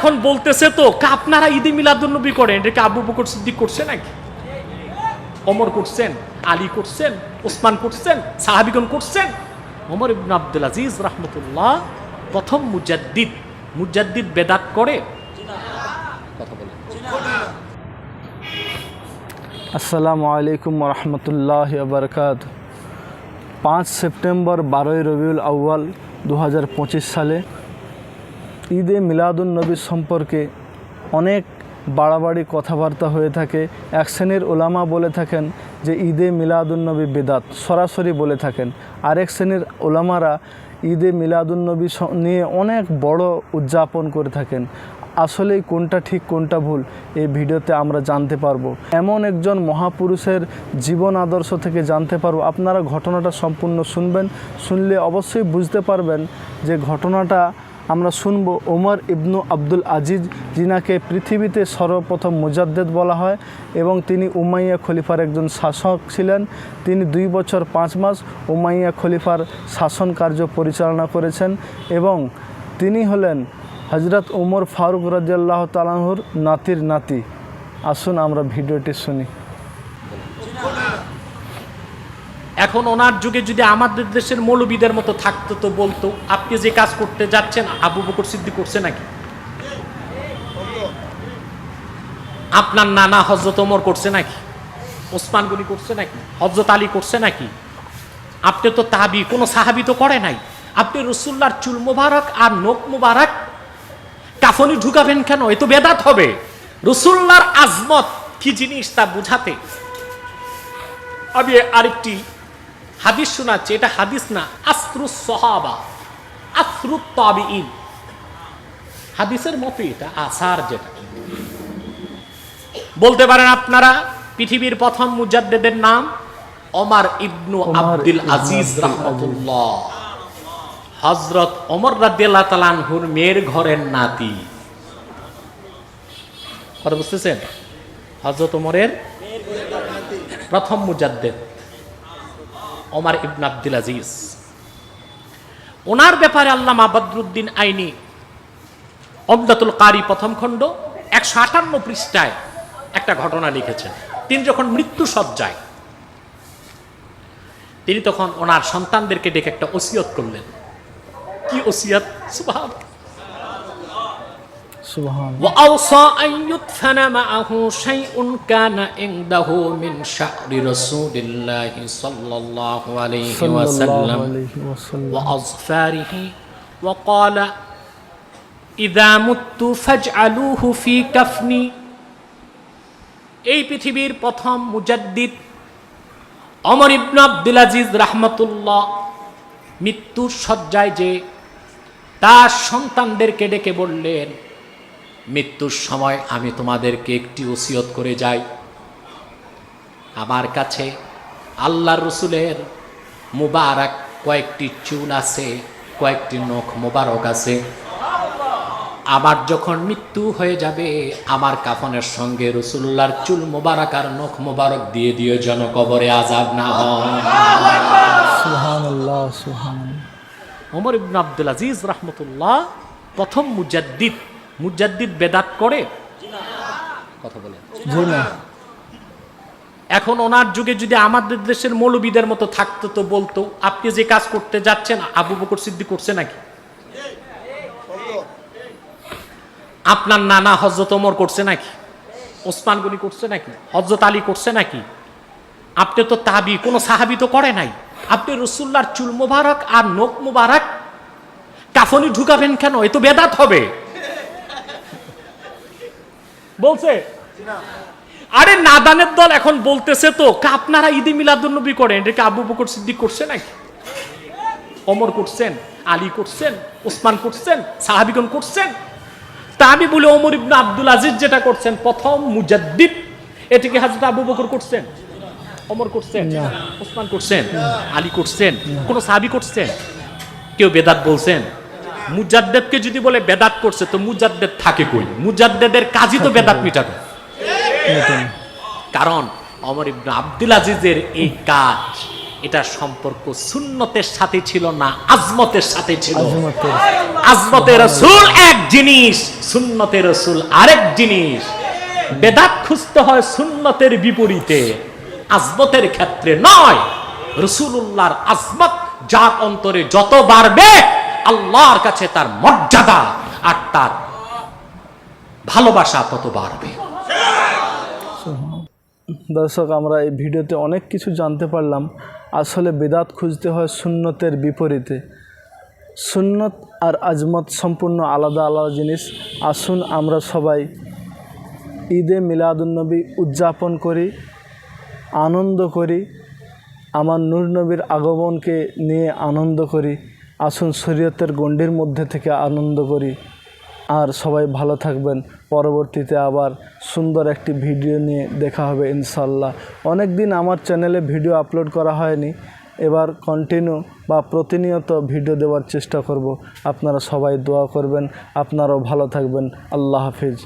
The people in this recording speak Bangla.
এখন বলতেছে তো, কা আপনারা ঈদে মিলাদুন্নবী করেন? এটাকে আবু বকর সিদ্দিক করছে নাকি? অমর করছেন, আলী করছেন, ওসমান করছেন, সাহাবিগণ করছেন। ওমর ইবন আব্দুল আজিজ রহমতুল্লাহ প্রথম মুজাদ্দিদ। মুজাদ্দিদ বেদাত করে। কথা বলেন। আসসালামু আলাইকুম রহমতুল্লাহ বরকাত। পাঁচ সেপ্টেম্বর বারোই রবিউল আউ্য়াল দু সালে ঈদে মিলাদুন নবী সম্পর্কে অনেক বাড়াবাড়ি কথাবার্তা হয়ে থাকে। এক শ্রেণির ওলামা বলে থাকেন যে, ঈদে মিলাদুন নবী বেদাত সরাসরি বলে থাকেন। আরেক শ্রেণির ওলামারা ঈদে মিলাদুন নবী স- নিয়ে অনেক বড় উদযাপন করে থাকেন। আসলেই কোনটা ঠিক, কোনটা ভুল, এই ভিডিওতে আমরা জানতে পারব। এমন একজন মহাপুরুষের জীবন আদর্শ থেকে জানতে পারব। আপনারা ঘটনাটা সম্পূর্ণ শুনবেন। শুনলে অবশ্যই বুঝতে পারবেন যে, ঘটনাটা আমরা শুনব ওমর ইবনু আব্দুল আজিজ, যিনাকে পৃথিবীতে সর্বপ্রথম মুজাদ্দেদ বলা হয়, এবং তিনি উমাইয়া খলিফার একজন শাসক ছিলেন। তিনি দুই বছর পাঁচ মাস উমাইয়া খলিফার শাসন কার্য পরিচালনা করেছেন এবং তিনি হলেন হজরত উমর ফারুক রাজিয়াল্লাহ তালাহুর নাতির নাতি। আসুন আমরা ভিডিওটি শুনি। এখন ওনার যুগে যদি আমাদের দেশের মৌলবীদের মতো থাকতো তো বলতো, আপনি যে কাজ করতে যাচ্ছেন, আবু বকর সিদ্দিক করছে নাকি? আপনার নানা হজরত ওমর করছে নাকি? ওসমান গনি করছে নাকি? হজরত আলী করছে নাকি? আপনি তো তাবি, কোনো সাহাবি তো করে নাই। আপনি রসুল্লার চুল মোবারক আর নোক মোবারক কাফনি ঢুকাবেন কেন? এ তো বেদাত হবে। রসুল্লার আজমত কি জিনিস তা বুঝাতে? আমি আরেকটি হাদিস শোনাচ্ছে এটা হাদিস না আশ্রু সহাবা আশ্রু তাবিইন হাদিসের মতো এটা আসার যেটা। বলতে পারেন আপনারা পৃথিবীর প্রথম মুজাদ্দেদের নাম ওমর ইবনু আব্দুল আজিজ রহমতুল্লাহ। হজরত ওমর রাদিয়াল্লাহ তালানহুর মেয়ের ঘরের নাতি। কথা বুঝতেছেন? হজরত ওমরের প্রথম মুজাদ্দেদ। ওমর ইবন আব্দুল আজিজ। ওনার ব্যাপারে আল্লামা বদরুদ্দিন আইনি অবদাতুল কারি প্রথম খণ্ড একশো আটান্ন পৃষ্ঠায় একটা ঘটনা লিখেছেন। তিনি যখন মৃত্যু সজ্জায়, তিনি তখন ওনার সন্তানদেরকে ডেকে একটা ওসিয়ত করলেন। কি ওসিয়ত? সুবহান وأوصى أن يدفن معه شيء كان عنده من شعر رسول الله صلى الله عليه সাল্লাল্লাহু وسلم আলাইহি ওয়াসাল্লাম وأظفاره وقال إذا مت فاجعلوه في كفني এই পৃথিবীর প্রথম মুজাদ্দিদ অমর ইবন আব্দুল আজিজ রাহমাতুল্লাহ মৃত্যুর শয্যায় যে তার সন্তানদেরকে ডেকে বললেন মৃত্যুর সময় আমি তোমাদেরকে একটি ওসিয়ত করে যাই। আমার কাছে আল্লাহর রসুলের মুবারক কয়েকটি চুল আছে কয়েকটি নখ মোবারক আছে। আমার যখন মৃত্যু হয়ে যাবে আমার কাফনের সঙ্গে রসুল্লার চুল মোবারক আর নখ মোবারক দিয়ে দিও যেন কবরে আজাব না হয়। ওমর ইবন আব্দুল আজিজ রহমতুল্লাহ প্রথম মুজাদ্দিদ মুজাদ্দিদ বেদাত করে? কথা না এখন ওনার যুগে যদি আমাদের দেশের মৌলবীদের মতো থাকতো তো বলতো আপনি যে কাজ করতে যাচ্ছেন আবু বকর সিদ্দিক করছে নাকি? আপনার নানা হজরত ওমর করছে নাকি? ওসমান গনি করছে নাকি? হজরত আলী করছে নাকি? আপনি তো তাবি কোনো সাহাবি তো করে নাই। আপনি রসুল্লার চুল মুবারক আর নোক মোবারক কাফনি ঢুকাবেন কেন? এ তো বেদাত হবে। বলছে? আরে নাদানের দল এখন বলতেছে তো আপনারা ঈদে মিলাদুন্নবী করেন? এটাকে আবু বকর সিদ্দিক করছে নাকি? অমর করছেন আলী করছেন ওসমান করছেন সাহাবিগণ করছেন। তা আমি বলি অমর ইবনে আব্দুল আজিজ যেটা করছেন প্রথম মুজাদ্দিদ এটিকে হাজরত আবু বকর করছেন। অমর করছেন ওসমান করছেন আলী করছেন কোন সাহাবি করছেন? কেউ বেদাত বলছেন? মুজাদ্দেদকে যদি বলে বেদাত করছে তো মুজাদ্দেদ থাকে কই? মুজাদ্দেদের কাজই তো বেদাত মিটানো। কারণ অমর ইবনে আব্দুল আজিজের এই কাজ এটা সম্পর্ক সুন্নতের সাথে ছিল না আজমতের সাথে ছিল। আজমতের রসুল এক জিনিস সুন্নতের রসুল আরেক জিনিস। বেদাত খুঁজতে হয় সুন্নতের বিপরীতে আজমতের ক্ষেত্রে নয়। রসুল্লাহর আজমত যার অন্তরে যত বাড়বে আল্লাহর কাছে তার মর্যাদা আর তার ভালোবাসা তত বাড়বে? দর্শক, আমরা এই ভিডিওতে অনেক কিছু জানতে পারলাম। আসলে বেদাত খুঁজতে হয় সুন্নতের বিপরীতে। সুন্নত আর আজমত সম্পূর্ণ আলাদা আলাদা জিনিস। আসুন আমরা সবাই ঈদে মিলাদুন্নবী উদযাপন করি, আনন্দ করি, আমার নূর নবীর আগমনকে নিয়ে আনন্দ করি। আসুন শরীয়তের গণ্ডির মধ্যে থেকে আনন্দ করি। আর সবাই ভালো থাকবেন। পরবর্তীতে আবার সুন্দর একটি ভিডিও নিয়ে দেখা হবে ইনশাল্লাহ অনেক দিন আমার চ্যানেলে ভিডিও আপলোড করা হয়নি। এবার কন্টিনিউ বা প্রতিনিয়ত ভিডিও দেওয়ার চেষ্টা করব। আপনারা সবাই দোয়া করবেন। আপনারাও ভালো থাকবেন। আল্লাহ হাফিজ।